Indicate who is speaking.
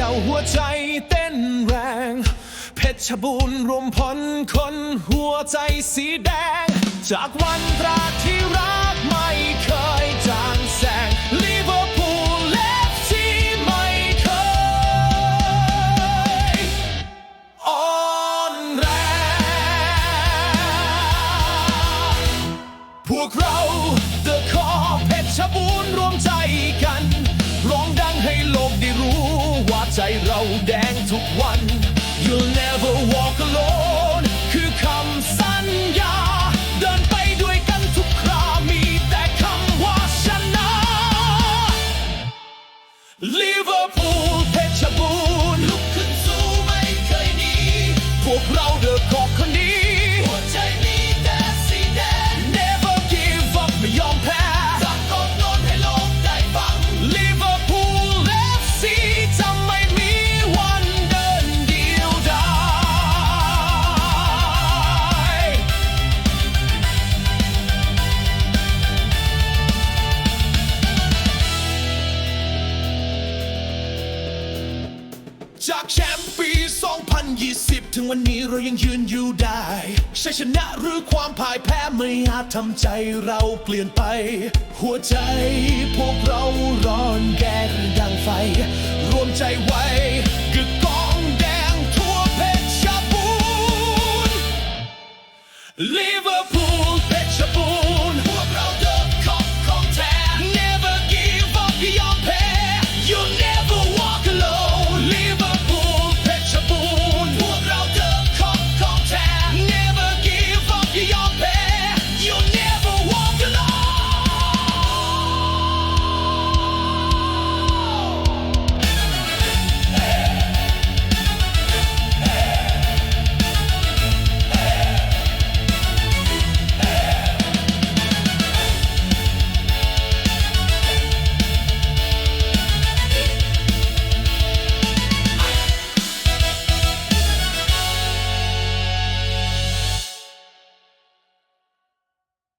Speaker 1: ยาหัวใจเต้นแรง เพชรบูรณ์รวมพลคนหัวใจสีแดง จากวันตราที่รักไม่เคยจางแสงลิเวอร์พูลเลฟซีไม่เคยอ่อนแรงพวกเรา The Core เพชรบูรณ์รวมใจกันร้องดังให้โลกได้รู้ว ใจเราแดงทุกวัน You'll never walk alone คือคำสัญญา เดินไปด้วยกันทุกครามีแต่คำว่าชนะ Liverpool จากแชมป์ปี 2020 ถึงวันนี้เรายังยืนอยู่ได้ชัยชนะหรือความพ่ายแพ้ไม่อาจทำใจเราเปลี่ยนไป หัวใจพวกเราร้อนแกงดังไฟ รวมใจไว้กึกกองแดงทั่วเพชรบูรณ์ลิเวอร์พูล